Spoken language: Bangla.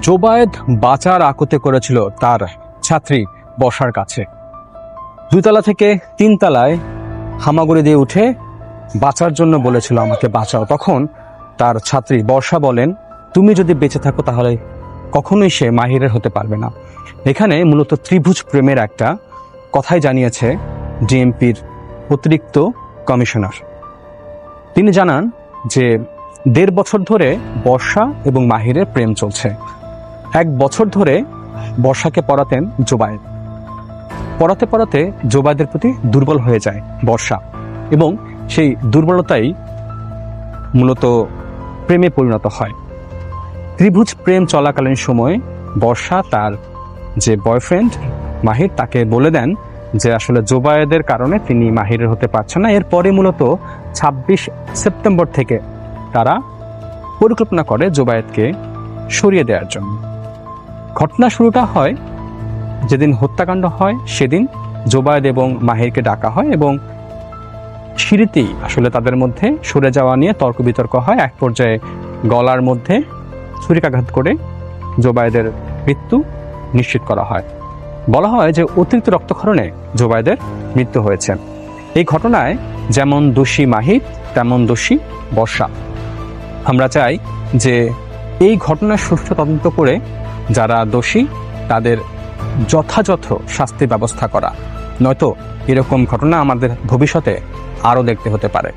জোবায়েদ বাঁচার আকতে করেছিল তার ছাত্রী বসার কাছে। দুতলা থেকে তিন তিনতলায় হামাগুড়ি দিয়ে উঠে বাঁচার জন্য বলেছিল আমাকে বাঁচাও। তখন তার ছাত্রী বর্ষা বলেন, তুমি যদি বেঁচে থাকো তাহলে কখনোই সে মাহিরের হতে পারবে না। এখানে মূলত ত্রিভুজ প্রেমের একটা কথাই জানিয়েছে ডিএমপির অতিরিক্ত কমিশনার। তিনি জানান যে, দেড় বছর ধরে বর্ষা এবং মাহিরের প্রেম চলছে। এক বছর ধরে বর্ষাকে পড়াতেন জোবায়েদ পড়াতে পড়াতে জোবায়েদের প্রতি দুর্বল হয়ে যায় বর্ষা এবং সেই দুর্বলতাই মূলত প্রেমে পরিণত হয়। ত্রিভুজ প্রেম চলাকালীন সময়ে বর্ষা তার যে বয়ফ্রেন্ড মাহির তাকে বলে দেন যে আসলে জোবায়েদের কারণে তিনি মাহিরের হতে পারছেন না। এরপরে মূলত ছাব্বিশ সেপ্টেম্বর থেকে তারা পরিকল্পনা করে জোবায়েদকে সরিয়ে দেওয়ার জন্য। ঘটনা শুরুটা হয় যেদিন হত্যাকাণ্ড হয়, সেদিন জোবায়েদ এবং মাহিরকে ডাকা হয় এবং সিঁড়িতেই আসলে তাদের মধ্যে সরে যাওয়া নিয়ে তর্ক বিতর্ক হয়। এক পর্যায়ে গলার মধ্যে ছুরিকাঘাত করে জোবায়েদের মৃত্যু নিশ্চিত করা হয়। বলা হয় যে অতিরিক্ত রক্তক্ষরণে জোবায়েদের মৃত্যু হয়েছে। এই ঘটনায় যেমন দোষী মাহির, তেমন দোষী বর্ষা। আমরা চাই যে এই ঘটনার সুষ্ঠু তদন্ত করে যারা দোষী, তাদের যথাযথ শাস্তি ব্যবস্থা করা। নয়তো এরকম ঘটনা আমাদের ভবিষ্যতে আরও দেখতে হতে পারে।